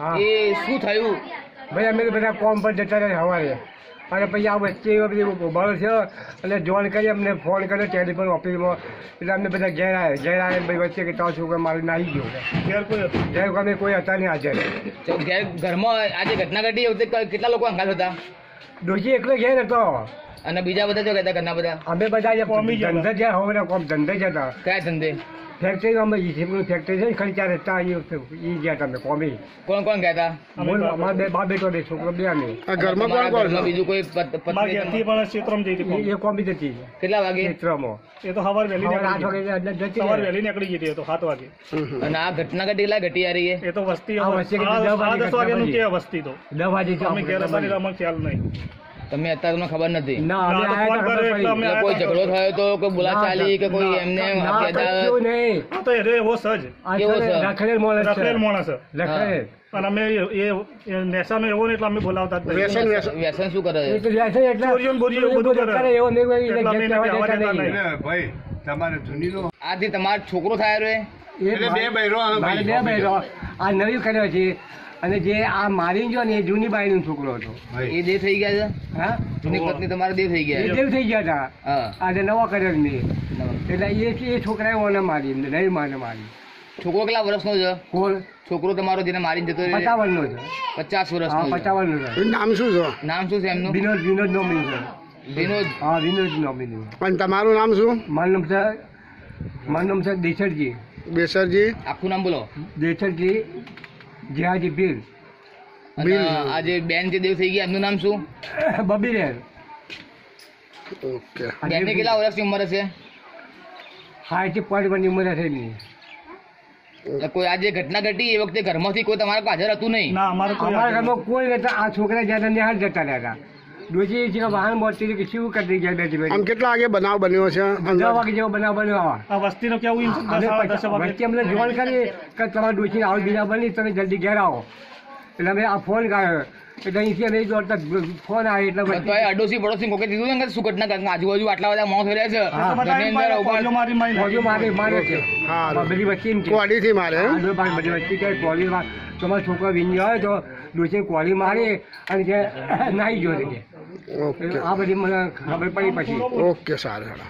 હા. એ શું થયું? ભાઈ અમે તો બધા કોમ પર જતા રહ્યા સવારે અને પછી આ વચ્ચે બધી ઉભારો થયો એટલે જોઈન કરી અમને ફોન કર્યો ટેલિફોન ઓફિસમાં. એટલે અમે બધા ઘેર આવ્યા ઘેર આવ્યા ભાઈ વચ્ચે કે તો છોકરા મારે નાહી ગયો. ઘેર કોઈ ઘેર અમે કોઈ હતા નહીં હાજર. તો ઘેર ઘરમાં આજે ઘટના ઘટી કેટલા લોકો અંગાત હતા? ડોશી એકલો ઘેર હતો. અને બીજા બધા જો કહેતા ઘરના બધા? અમે બધા જે કોમી ધંધે જ્યાં હવે કોમ ધંધે જતા કયા ધંધે? ફેક્ટરી અમે જીસીપી ફેક્ટરી છે ને ખરી ચાર રસ્તા ઈ ગયા તમે કોમી. કોણ કોણ ગયા હતા? અમે બોલ બે બા બેટો બે છોકરો બે અમે. ઘરમાં કોણ કોણ છે? બીજું કોઈ પત્ની પણ ક્ષેત્રમાં જઈ હતી એ- કોમી. જતી કેટલા વાગે? ક્ષેત્રમાં. એ તો સવાર વહેલી આઠ વાગે એટલે જતી સવાર. વહેલી નીકળી ગઈ તો સાત વાગે. અને આ ઘટના ઘટી કેટલા ઘટી આ રહી એ? તો વસ્તી આ વસ્તી દસ વાગે ઘટના કે વસ્તી તો. દસ વાગે અમે ઘેર ખ્યાલ નહીં. તમે અત્યારે તમને ખબર નથી. કોઈ ઝઘડો થયો તો કોઈ બોલાચાલી કે કોઈ એમને એવો સજ આ કેવો છે ને છે? રખડેલ માણસ રખડેલ માણસ. રખડેલ. અને અમે એ એ એવો ને એટલે અમે બોલાવતા વ્યસન શું કરે એટલે બધું કરે. એવો નહીં કોઈ. ભાઈ તમારે જૂનીનો આથી તમારો છોકરો થાય રે? એટલે બે મારે- બૈરો આવે મારે ભાઈ. બે બૈરો. આ નવી કર્યો છે. અને જે આ મારી ગયો ને એ જૂની બાઈનો છોકરો હતો. એ દેવ થઈ ગયા છે? હા? જૂની પત્ની તમારા દેવ થઈ ગયા છે. દેવ થઈ ગયા હતા. હા. આજે નવો કર્યો ને નહીં એટલે એ એ છોકરાએ ઓને મારી નહીં માને મારી છોકરો કેટલા વર્ષનો છે? કોણ? છોકરો તમારો જેને મારીને જતો પચાવન નો છે. પચાસ હા પચાવન છે. છે નામ શું છે? નામ શું છે એમનું? વિનોદ વિનોદ નોમિની છે. વિનોદ. હા વિનોદ નોમિની. પણ તમારું નામ શું? મારું નામ છે મારું નામ છે દેસરજી. બેસરજી આખું નામ બોલો. દેસરજી જીહાજી ભીલ અને બિલ. આ બેન જે દેવ થઈ ગયા એમનું નામ શું? બબીરેલ ઓકે. બેનની કેટલા વર્ષની ઉંમર હશે? હાઈટી પોઈન્ટ વર્ષની ઉંમર હશે નહીં કોઈ આજે ઘટના ઘટી એ વખતે ઘરમાંથી કોઈ તમારા પાસે હાજર હતું નહીં? ના કોઈ અમારા ઘરમાં કોઈ નતા આ છોકરા જ્યાં નિહાળ જતા રહ્યા ડોસી છે વાહન મોટી કે શું કરી ગયા બેઠી આમ કેટલા વાગે બનાવ બન્યો છે દસ વાગે જેવો બનાવ બન્યો આવા. આ વસ્તીનો કેવું વચ્ચે અમને જોણ કરી કે તમારા ડોસી આવું બીજા બની તમે જલ્દી ઘેર આવો. એટલે અમે આ ફોન કર્યો. એટલે અહીંથી નહીં દોડતા ફોન આવે એટલે તો એ અડોશી પડોશી કોકે દીધું ને સુકટના શું ઘટના ઘટના આજુબાજુ આટલા બધા મોત રહ્યા છે. ઘરની અંદર પોલીઓ મારી મારી પોલીઓ મારે મારે છે. હા બધી વચ્ચે કોડીથી મારે? બધી વચ્ચે કે કોલી માં તમારો છોકરો વિંજો હોય તો ડોસી કોલી મારી અને જે નાહી જોડે છે. આ બધી મને ખબર પડી પછી. ઓકે સારું